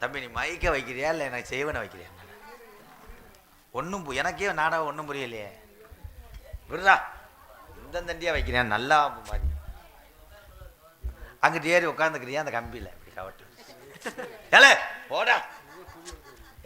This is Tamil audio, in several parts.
தம்பி நீ மயக்க வைக்கிறியா இல்லை எனக்கு செய்வனை வைக்கிறியா? ஒன்றும் எனக்கே நாடகம் ஒன்றும் புரியலையே. விடுறா இந்த தண்டியாக வைக்கிறேன் நல்லா மாதிரி. அங்கிட்டு ஏறி உட்காந்துக்கிறியா அந்த கம்பியில்? இப்படி கவட்டு. ஏலே போடா.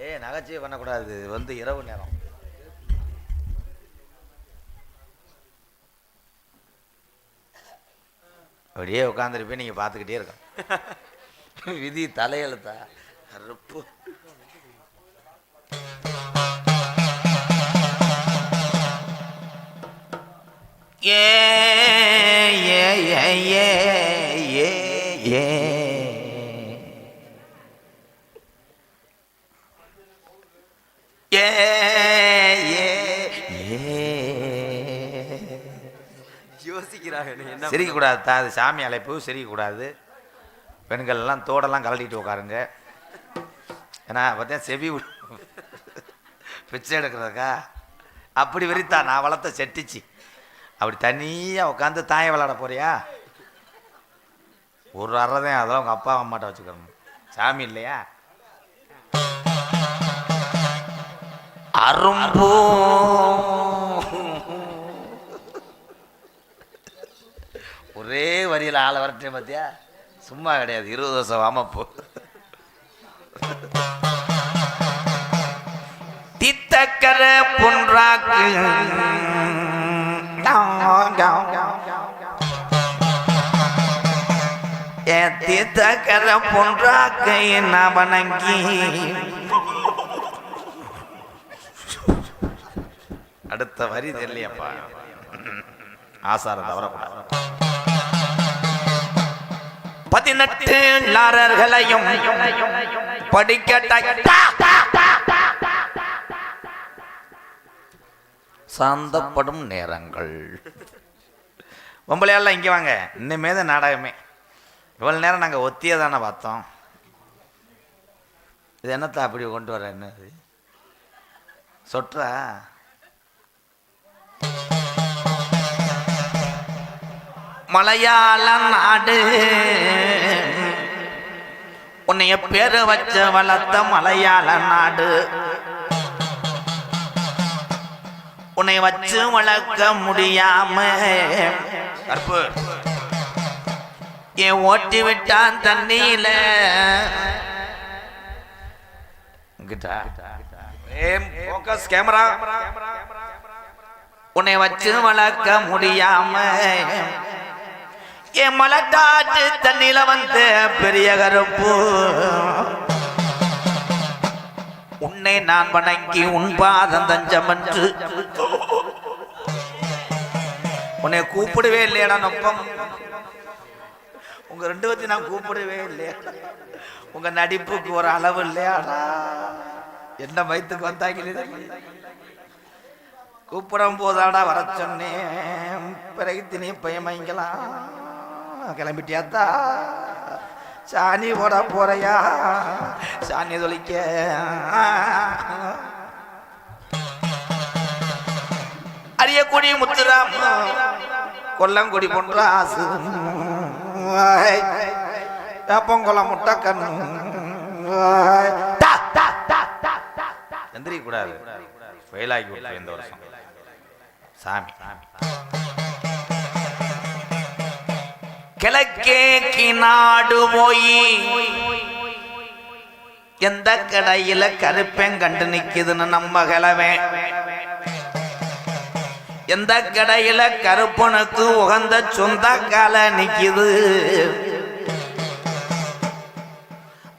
ஏ நகைச்சுவை பண்ணக்கூடாது. வந்து இரவு நேரம். அப்படியே உட்காந்துருப்பேன் நீங்கள் பார்த்துக்கிட்டே இருக்கோம் விதி தலையெழுத்தா? கருப்பு. ஏ ஏ ஏ ஏ ஏ ஏ. சிரிக்கக்கூடாது தான் அது சாமி அழைப்பு சிரிக்கக்கூடாது. எல்லாம் தோடெல்லாம் கலட்டிட்டு உட்காருங்க ஏன்னா பார்த்தா செவி பிச்சை எடுக்கிறதுக்கா? அப்படி வெறித்தா நான் வளர்த்த செட்டிச்சு. அப்படி தனியாக உட்காந்து தாயை விளாட போறியா? ஒரு அறதான் அதெல்லாம் உங்கள் அப்பா அம்மாட்ட வச்சுக்கணும். சாமி இல்லையா? அரும்பூ. ஒரே வரியில் ஆளை வரட்டேன் பார்த்தியா சும்மா கிடையாது. இருபது வருஷம் வாமப்போ. சக்கர புன்றாக்கு ஏத்தி சக்கர புன்றாக்கை என்ன வணங்கி அடுத்த வரி தெரியலையாப்பா. ஆசாரம் தவறப்படாது பதினெட்டு லாரர்களையும் படிக்கட்ட. சாந்தப்படும் நேரங்கள். பொம்பளையாலாம் இங்கே வாங்க. இன்னுமே தான் நாடகமே. இவ்வளோ நேரம் நாங்கள் ஒத்தியே தானே பார்த்தோம். இது என்னத்தா அப்படி கொண்டு வர என்னது? சொற்றா? மலையாள நாடு. உன்னைய பேர வச்ச வளர்த்த மலையாள நாடு. உன்னை வச்சு வளர்க்க முடியாம. கற்பு ஏன் ஓட்டி விட்டான் தண்ணியில? கேமரா உன்னை வச்சு வளர்க்க முடியாம. என் மலட்டாட்டு தண்ணில வந்து பெரிய கருப்பு. உன்னை நான் வணங்கி உன் பாதம் தஞ்சம் என்று உன்னை கூப்பிடவே இல்லையடா நொப்பம். உங்க ரெண்டு பத்தி நான் கூப்பிடவே இல்லையா. உங்க நடிப்புக்கு ஒரு அளவு இல்லையாடா. என்ன வயிற்றுக்கு வந்தாங்களே கூப்பிடும் போதாடா வர சொன்னேன். பிறகு தினி பயமைங்களாம் கிளம்பிட்டியாத்தா? சாணி போட போறையா? சாணி தொளிக்க. அரியக்குடி முத்துராம் கொல்லங்குடி போன்ற ஆசு வேப்பங்குளம் முட்டை கண்ணு எந்திரிக்க கூடாது. ஃபெயில் ஆகி இந்த வருஷம். சாமி. கிழக்கே நாடு போய். எந்த கடையில கருப்பேன் கண்டு நிக்குதுன்னு நம்ம கிழமை எந்த கடையில கருப்பனுக்கு உகந்த சொந்த கால நிக்குது.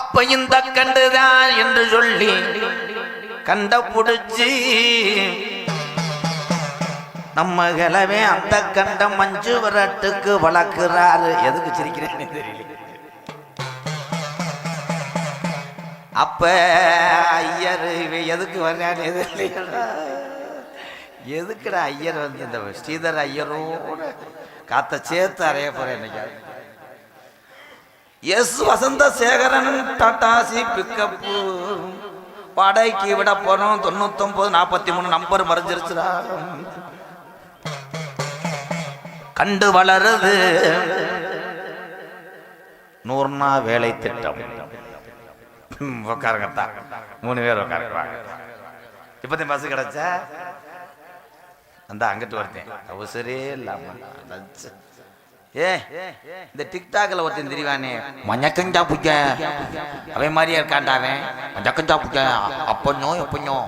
அப்ப இந்த கண்டுதான் என்று சொல்லி கண்ட புடிச்சு நம்ம கிழவே அந்த கண்ட மஞ்சு விரட்டுக்கு வளர்க்கிறாரு. எதுக்கு சிரிக்கிறேன்னு தெரியல. அப்ப ஐயர் இவன் எதுக்கு வர்றான்னு தெரியல. எதுக்குடா ஐயர் வந்து இந்த ஸ்ரீதர் ஐயரோட காத்த சேர்த்து அறைய போறேன் இன்னைக்கு? எஸ் வசந்த சேகரன் டாட்டாசி பிக்கப்பு. வாடகைக்கு விட போறோம். தொண்ணூத்தொன்பது நாற்பத்தி மூணு நம்பர் மறைஞ்சிருச்சுடா. கண்டு வளருது. நூறுனா வேலை திட்டம். ம், உட்காருங்க மூணு பேர் உட்காருங்க வாங்க பஸ் கிடச்சா? அந்த அங்கிட்டு ஒருத்தன். அவசரே இல்லாம. ஏ இந்த டிக்டாக்ல ஒருத்தன் தெரிவானே மஞ்சக்கஞ்சா புக்க அவன் மாதிரியே இருக்கான்டா அவன். மஞ்சக்கஞ்சா புக்க அப்பஞ்சோ எப்பஞ்சோ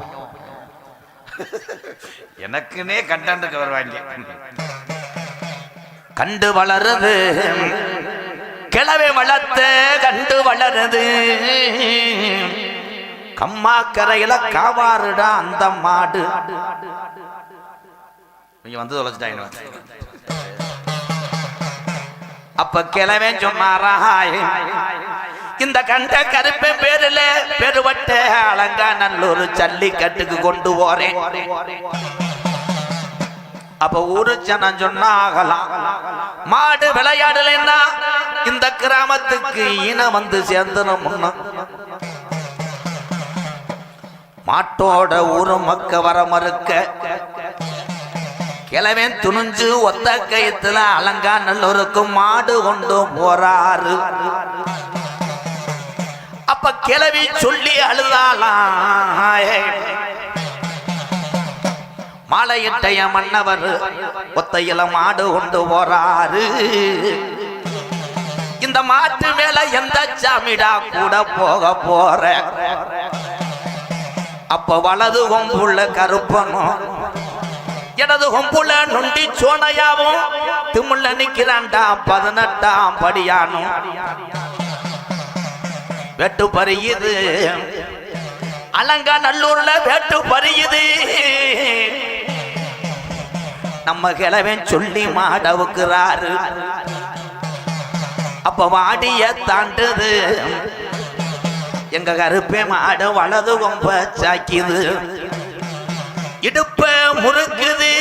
எனக்குன்னே கண்டாண்டுக்கு வருவாங்க கண்டு வளருது. கிளவை வளர்த்த கண்டு வளருது. கம்மாக்கரையில காவாருடா அந்த மாடு. நீங்க வந்து தொலைச்சிட்டாங்க. அப்ப கிழமை சும்மாரா இந்த கண்ட கருப்பு பேருல பெருவட்ட அலங்கா நல்லூர் ஜல்லிக்கட்டுக்கு கொண்டு போறேன். அப்ப ஊரு ஜனம் சொன்னாகலாம். மாடு விளையாடலைன்னா இந்த கிராமத்துக்கு இனம் வந்து சேர்ந்துடும் மாட்டோட ஊரு மக்க வர மறுக்க. கிழவன் துணிஞ்சு ஒத்த கயத்துல அலங்கா நல்லோருக்கும் மாடு கொண்டு போறாரு. அப்ப கிளவி சொல்லி அழுதாலாம் மாலையிட்டைய மன்னவர் ஒத்தையில மாடு கொண்டு போறாரு. இந்த மாட்டு மேல எந்த சாமிடா கூட போக போற? அப்ப வலது கொம்புள்ள கருப்பனும் இடது கொம்புல நொண்டி சோனையாவும் திமுள்ள நிக்கிறான்டா பதினெட்டாம் படியானும். வெட்டு பறியுது. அலங்கா நல்லூர்ல வெட்டு பறியுது. நம்ம கிழவன் சொல்லி மாடவுக்குறாரு அப்ப வாடிய தாண்டுது. எங்க கருப்பே மாடு வலது கொம்ப சாக்கிது. இடுப்ப முறுக்குது.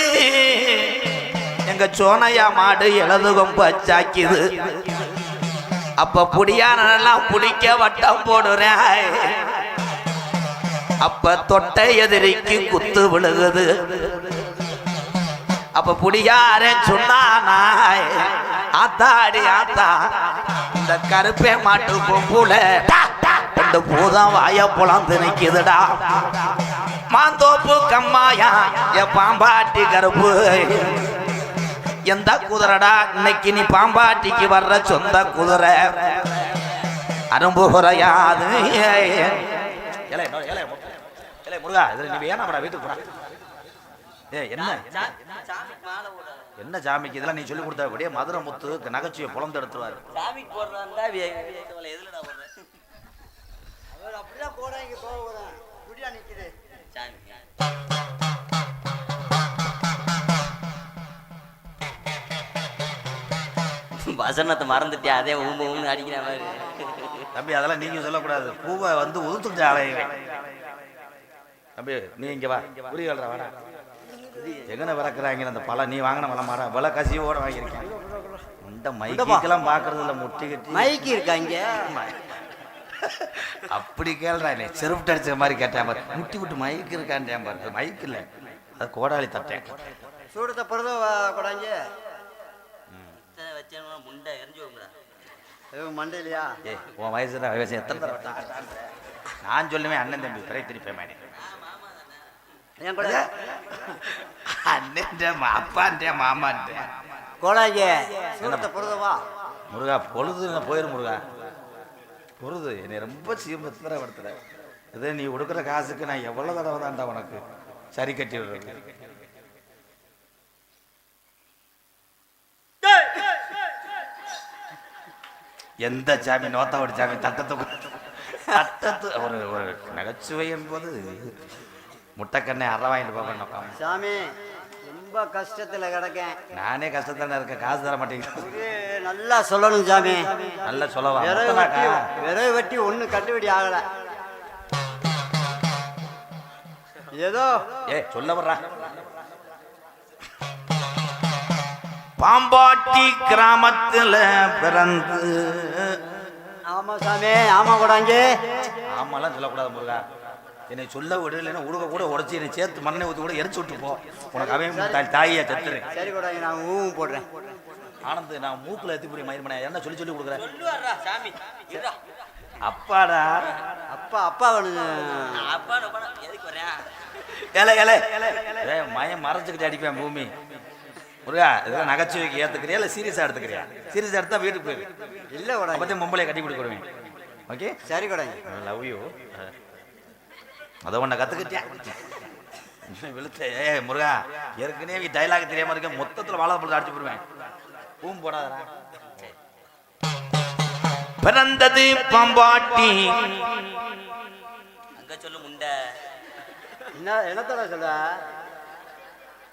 எங்க சோனையா மாடு இலது கொம்ப சாக்கிது. அப்ப புடியானெல்லாம் புடிக்க வட்டம் போடுறேன் அப்ப தொட்டை எதிரிக்கு குத்து விழுகுது. அப்ப புடியார சொன்னானாய் ஆத்தாடி ஆத்தா இந்த கருப்பே மாட்டு பொம்புல ரெண்டு பூதம் வாய புலந்து நிக்குதுடா. மாந்தோப்பு கம்மாயா என் பாம்பாட்டி கருப்பு. எந்த குதிரைடா இன்னைக்கு நீ பாம்பாட்டிக்கு வர்ற சொந்த குதிரை? அரும்பு குறையாது. ஏலே, நோ, ஏலே, மு- ஏலே, முருகா இதுல நீ வேணாம்டா வீட்டுக்கு போடா. ஏ என்ன? என்ன சாமிக்கு இதெல்லாம் நீ சொல்லி கொடுத்த அப்படியே மதுரை முத்து நகைச்சுவை புலந்து எடுத்துருவாரு. சாமிக்கு அவர் அப்படிதான் இங்க குடியா நிக்குது? சாமி வசனத்தை மறந்துட்டியா? அதே ஊம்பு ஊம்பு அடிக்கிற மாதிரி. தம்பி அதெல்லாம் நீங்க சொல்லக்கூடாது. பூவை வந்து உதுத்துட்டு அலையுவேன். தம்பி நீ இங்க வா. புரியல வாடா. எங்கன விறக்குறாங்க அந்த பழம் நீ வாங்கின பழம் மாடா விலை கசிவோட வாங்கியிருக்கேன். இந்த மைக்கெல்லாம் பாக்குறது இல்ல முட்டி கட்டி. மைக்கு இருக்கா இங்க? அப்படி கேள்றா நீ செருப்பு அடிச்ச மாதிரி கேட்டேன் பாரு. முட்டி விட்டு மைக் இருக்கான்டேன் பாரு. மைக் இல்ல. அது கோடாளி தட்டேன் சூடத்தை பிறந்த கொடாங்க முண்டை எரிஞ்சு மண்டையிலையா ஏய் உன் வயசு தான் வயசு எத்தனை நான் சொல்லுவேன் அண்ணன் தம்பி பிறை திருப்பேன் மாட்டேன் என் கூட? அண்ணன் அப்பான்ட்டே மாமான்ட்டே கோடாங்க சூடத்தை பிறந்தவா முருகா பொழுது போயிரு முருகா. பொழுது என்னை ரொம்ப சீமத்தில் படுத்துற இதே நீ கொடுக்குற காசுக்கு நான் எவ்வளோ தடவை தான்டா உனக்கு சரி கட்டி விடுறது? எந்த சாமி நோத்தாவோட சாமி தட்டத்தை தட்டத்து ஒரு ஒரு நகைச்சுவை என்பது முட்டைக்கண்ணை அற வாங்கிட்டு போவேன் சாமி ரொம்ப கஷ்டத்துல கிடக்கேன். நானே கஷ்டத்தானே இருக்கேன். காசு தர மாட்டேங்கிறேன் இது நல்லா சொல்லணும் சாமி. நல்ல சொல்லவா? விறகு வெட்டி ஒண்ணு கட்டுப்படி ஆகல. ஏதோ ஏய் சொல்ல வர்றா பாம்பாட்டி கிராமத்துல பிறந்து. ஆமா சாமி ஆமா கொடாங்க ஆமாலாம் சொல்லக்கூடாது முருகா. என்னை சொல்ல விடு இல்லைன்னா உடுக்க கூட உடச்சி என்னை சேர்த்து மண்ணை ஊற்றி கூட எரிச்சு விட்டு போ. உனக்கு அவன் தாய் செத்துறேன் சரி கொடாங்க நான் ஊவும் போடுறேன். ஆனந்த் நான் மூக்குல எத்தி புரிய மயிர் என்ன சொல்லி சொல்லி கொடுக்குறேன் சொல்லுவாரா சாமி. இருடா அப்பாடா. அப்பா அப்பா ஏலே ஏலே. ஏ மயம் மறைச்சுக்கிட்டு அடிப்பேன் பூமி. முருகா இதெல்லாம் நகைச்சுவைக்கு ஏத்துக்கிறியா இல்லை சீரியஸாக எடுத்துக்கிறியா? சீரியஸாக எடுத்தா வீட்டுக்கு போயிரு. இல்லை கொடாங்க அப்போ மும்பையை கட்டி கொடுக்குறேன் ஓகே சரி கொடாங்க லவ் யூ அதை உன்னை கற்றுக்கிட்டேன் விழுத்த ஏ முருகா ஏற்கனவே டைலாக் தெரியாம இருக்க மொத்தத்தில் வாழை போட்டு அடிச்சு போடுவேன். பூம் போடாதடா. பிறந்தது பாம்பாட்டி. அங்க சொல்லு முண்டை. என்ன என்னத்தோட சொல்ல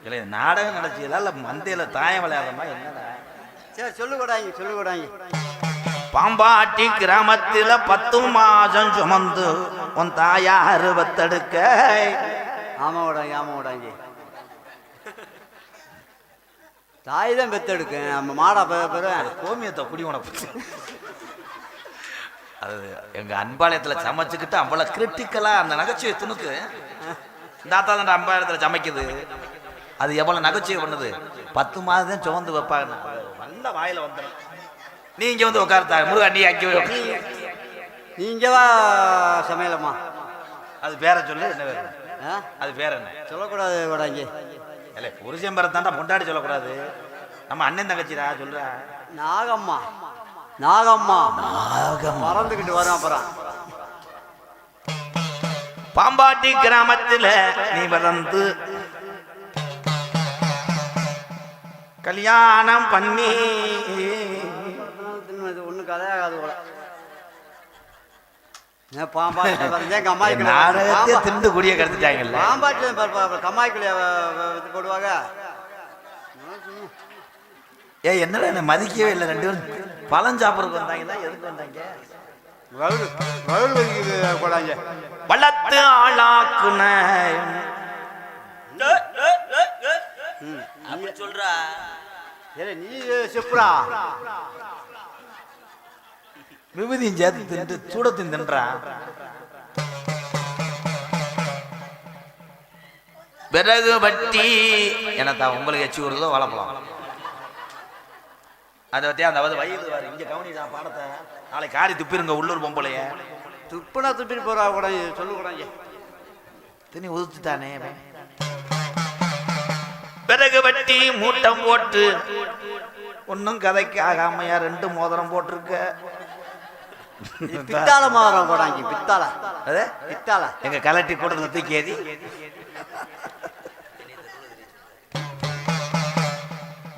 இல்லை நாடகம் நடச்சியதா இல்லை மந்தையில் தாயம் விளையாடுறமா என்னடா? சரி சொல்லு கொடாங்க சொல்லு கொடாங்க. பாம்பாட்டி கிராமத்தில் பத்து மாதம் சுமந்து உன் தாயார் வத்தெடுக்க ஆமாம் கொடாங்க தாய் தான் பெத்தெடுக்க. நம்ம மாடா பெற கோமியத்தை குடி உனக்கு. அது எங்க அன்பாலயத்துல சமைச்சுக்கிட்டு அவ்வளோ கிரிட்டிக்கலா அந்த நகைச்சுவை துணுக்கு. தாத்தா தான் அம்பாலயத்துல சமைக்குது. அது எவ்வளவு நகைச்சுவை பண்ணுது? பத்து மாதம் தான் சுமந்து வைப்பாங்க. நல்ல வாயில வந்துடும் நீ இங்க வந்து உட்கார்த்தா முருகா நீ அங்கே போய் உட்காரு. நீங்க வா சமையலம்மா? அது பேரை சொல்லு என்ன பேர்? அது பேர் என்ன? சொல்லக்கூடாது கொடாங்க இல்லை புருஷன் பேரத்தாண்டா பொண்டாடி சொல்லக்கூடாது. நம்ம அண்ணன் தங்கச்சிடா சொல்றா. நாகம்மா. நாகம்மா. மறந்துக்கிட்டு வரோம் அப்புறம். பாம்பாட்டி கிராமத்துல நீ வளர்ந்து கல்யாணம் பண்ணி ஒன்றும் கதையாகாது போல. நாடகத்தை திண்டு குடிய கருத்துட்டாங்கல்ல பாம்பாட்டில் கம்மாய்க்குள்ள இது போடுவாங்க. ஏ என்னடா என்ன மதிக்கவே இல்லை ரெண்டு பேரும் பழம் சாப்பிட்றதுக்கு வந்தாங்களா எதுக்கு வந்தாங்க? வளர்த்து ஆளாக்குன. சொல்றா. நீ செப்புடா. விபதியும் சேர்த்து தின்று சூடத்தையும் தின்றா? விறகு வட்டி என்னத்தா உங்களுக்கு எச்சி வருதோ வளப்பலாம் அதை பத்தி அந்த வந்து வயிறு வாரு இங்க கவனிதா பாடத்தை. நாளைக்கு காரி துப்பிருங்க உள்ளூர் பொம்பளைய. துப்புனா துப்பிட்டு போறா கூடாங்க சொல்லு கூடாங்க துணி உதுத்துட்டானே. விறகு வட்டி மூட்டம் போட்டு ஒன்னும் கதைக்கு ஆகாமையா ரெண்டு மோதிரம் போட்டிருக்க. பித்தாள மாறம் போடாங்க பித்தாள. அது? பித்தாள. எங்க கலட்டி கூட தூக்கி ஏதி.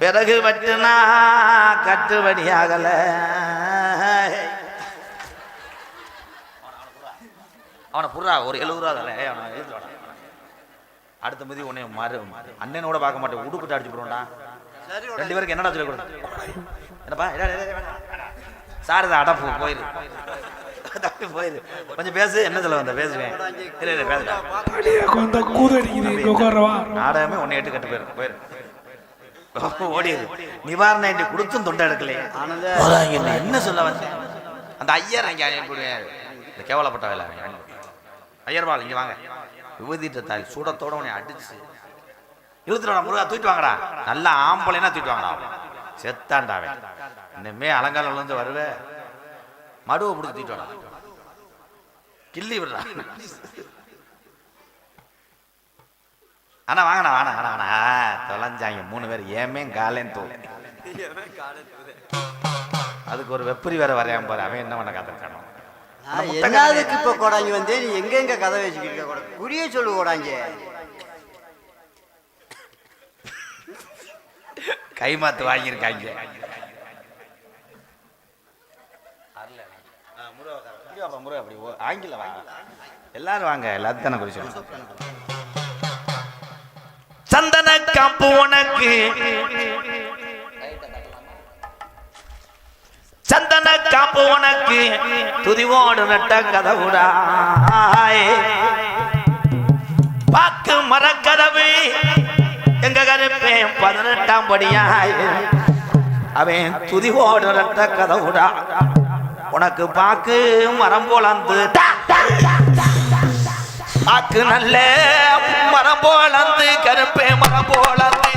பிறகு வட்டுனா கட்டுபடி ஆகல. அவனை புறா ஒரு எழுபது ரூபா தரேன். அவனை அடுத்த மதி உன்னை மாறு. அண்ணனோட பார்க்க மாட்டேன். உடுப்பிட்டு அடிச்சு போடுவோம்டா ரெண்டு பேருக்கு என்னடா சொல்லி கொடு என்னப்பா? டேய், டேய், டேய், வேணாம். சார் தான் அடப்பு போயிரு. தப்பி போயிரு. கொஞ்சம் பேசு என்ன சொல்ல வந்த? பேசுவேன். இல்லை இல்லை உட்காரவா நாடகமே ஒன்னை எட்டு கட்டு போயிரு போயிரு. ஓடியது நிவாரணம் என்று கொடுத்தும் தொண்டை எடுக்கலையே. என்ன சொல்ல வந்தேன் அந்த ஐயர் அங்கே இந்த கேவலப்பட்ட வேலை அனுப்பி. ஐயர்வாள் இங்கே வாங்க. விபூதிட்ட தாய் சூடத்தோட உன்னை அடிச்சு. இழுத்துடா முருகா தூக்கிட்டு வாங்கடா. நல்ல ஆம்பளைனா தூக்கிட்டு வாங்கடா. செத்தாண்டாவே அவன். இன்னுமே அலங்காரம் இருந்து வருவே. மடுவை பிடிச்சி கிள்ளி விடுறா. அண்ணா வாங்கண்ணா வாங்க வாண்ணா தொலைஞ்சாங்க. மூணு பேர். ஏமே காலேன்னு தோல் அதுக்கு ஒரு வெப்பரி வேற வரையாம பாரு அவன் என்ன பண்ண காத்திருக்கானோ. நான் என்னதுக்கு இப்ப கொடாங்க வந்து? நீ எங்க எங்க கதை வச்சுக்கிட்டு இருக்க? கூட சொல்லு கொடாங்க. கைமாத்து வாங்கியிருக்காங்க. ஆங்கில வாங்க. எல்லாரும் வாங்க எல்லாத்தையும் தானே குறிச்சு சந்தன காப்பு உனக்கு. சந்தன காப்பு உனக்கு. துதிவோடு நட்ட கதவுடா. என் பதினெட்டாம் படியாய். அவன் துதிகோடு நட்ட கதவுடா. உனக்கு பாக்கு மரம் போலந்து பாக்கு நல்ல மரம் போலந்து கருப்பே மரம் போலந்து